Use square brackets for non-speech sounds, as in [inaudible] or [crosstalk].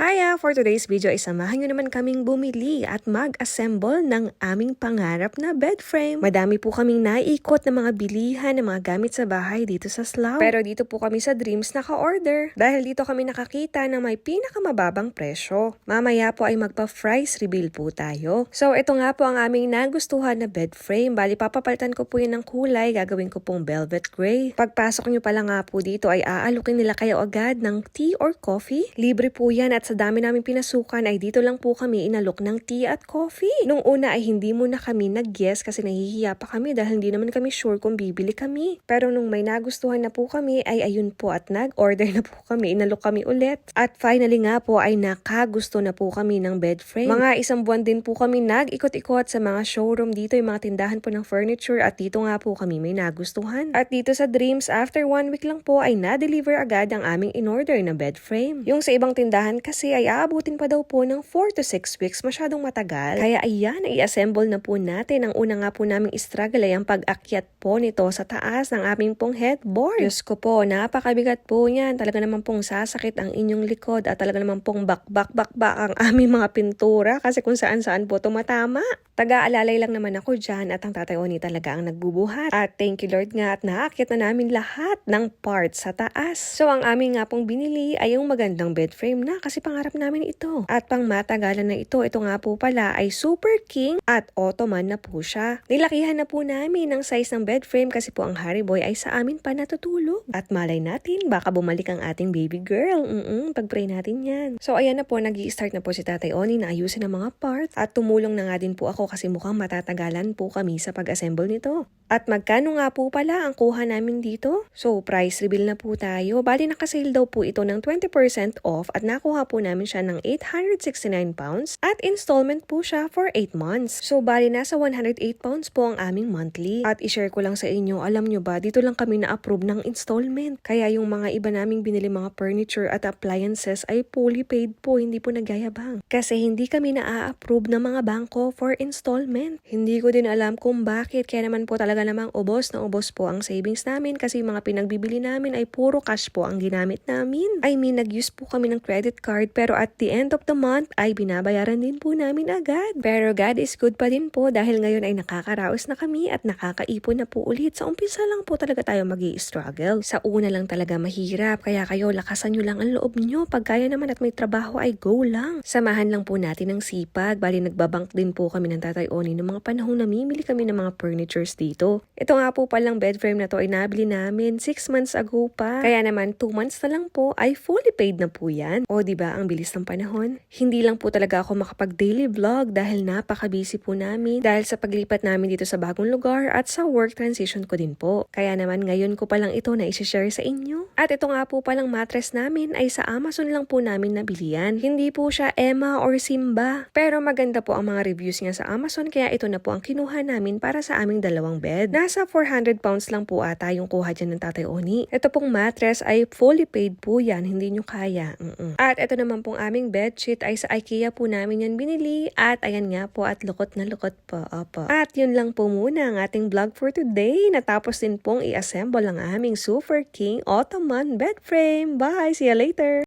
Hiya! For today's video ay samahan nyo naman kaming bumili at mag-assemble ng aming pangarap na bed frame. Madami po kaming naikot na mga bilihan ng mga gamit sa bahay dito sa Slough. Pero dito po kami sa Dreams naka-order dahil dito kami nakakita na may pinakamababang presyo. Mamaya po ay magpa-price reveal po tayo. So ito nga po ang aming nagustuhan na bed frame. Bali papapalitan ko po yun ng kulay. Gagawin ko pong velvet gray. Pagpasok nyo pala nga po dito ay aalukin nila kayo agad ng tea or coffee. Libre po yan at sa dami namin pinasukan ay dito lang po kami inalok ng tea at coffee. Nung una ay hindi muna kami nag-guess kasi nahihiya pa kami dahil hindi naman kami sure kung bibili kami. Pero nung may nagustuhan na po kami ay ayun po at nag-order na po kami, inalok kami ulit. At finally nga po ay nakagusto na po kami ng bed frame. Mga isang buwan din po kami nag-ikot-ikot sa mga showroom dito, yung mga tindahan po ng furniture at dito nga po kami may nagustuhan. At dito sa Dreams, after one week lang po ay na-deliver agad ang aming in-order na bed frame. Yung sa ibang tindahan kasi ay aabutin pa daw po ng 4 to 6 weeks, masyadong matagal. Kaya ayan, i-assemble na po natin. Ang una nga po naming struggle ay ang pag-akyat po nito sa taas ng aming pong headboard. Diyos ko po, napakabigat po niyan. Talaga naman pong sasakit ang inyong likod at talaga naman pong bak-bak-bak-bak ang [laughs] aming mga pintura kasi kung saan-saan po tumatama. Taga-alalay lang naman ako dyan at ang tatay Oni talaga ang nagbubuhat. At thank you Lord nga at naakyat na namin lahat ng parts sa taas. So ang aming nga pong binili ay yung magandang bed frame na kasi pangarap namin ito. At pang matagalan na ito, ito nga po pala ay Super King at Ottoman na po siya. Nilakihan na po namin ang size ng bed frame kasi po ang Harry Boy ay sa amin pa natutulog. At malay natin, baka bumalik ang ating baby girl. Mm-mm, pag-pray natin yan. So ayan na po, nag start na po si Tatay Oni na ayusin ang mga parts. At tumulong na nga din po ako kasi mukhang matatagalan po kami sa pag-assemble nito. At magkano nga po pala ang kuha namin dito? So, price reveal na po tayo. Bali, nakasale daw po ito ng 20% off at nakuha po namin siya ng 869 pounds at installment po siya for 8 months. So, bali, nasa 108 pounds po ang aming monthly. At ishare ko lang sa inyo, alam nyo ba, dito lang kami na-approve ng installment. Kaya yung mga iba naming binili mga furniture at appliances ay fully paid po, hindi po nagyayabang. Kasi hindi kami na-approve ng mga bangko for installment. Hindi ko din alam kung bakit, kaya naman po talaga namang ubos na ubos po ang savings namin kasi mga pinagbibili namin ay puro cash po ang ginamit namin. I mean, nag-use po kami ng credit card pero at the end of the month ay binabayaran din po namin agad. Pero God is good pa din po dahil ngayon ay nakakaraos na kami at nakakaipon na po ulit. Sa umpisa lang po talaga tayo mag struggle Sa una lang talaga mahirap kaya kayo lakasan nyo lang ang loob nyo. Pag kaya naman at may trabaho ay go lang. Samahan lang po natin ng sipag. Bali nagbabank din po kami ng Tatay Oni ng mga panahong namimili kami ng mga furnitures dito. Ito nga po palang bed frame na to ay nabili namin 6 months ago pa. Kaya naman 2 months na lang po ay fully paid na po yan. O ba ang bilis ng panahon? Hindi lang po talaga ako makapag daily vlog dahil napaka-busy po namin dahil sa paglipat namin dito sa bagong lugar at sa work transition ko din po. Kaya naman ngayon ko palang ito na isi-share sa inyo. At ito nga po palang mattress namin ay sa Amazon lang po namin nabilian. Hindi po siya Emma or Simba. Pero maganda po ang mga reviews niya sa Amazon kaya ito na po ang kinuha namin para sa aming dalawang bed. Nasa 400 pounds lang po ata yung kuha dyan ng Tatay Oni. Ito pong mattress ay fully paid po yan, hindi nyo kaya. Mm-mm. At ito naman pong aming bedsheet ay sa IKEA po namin yan binili. At ayan nga po at lukot na lukot po. Opo. At yun lang po muna ang ating vlog for today. Natapos din pong i-assemble ang aming Super King Ottoman bed frame. Bye! See you later!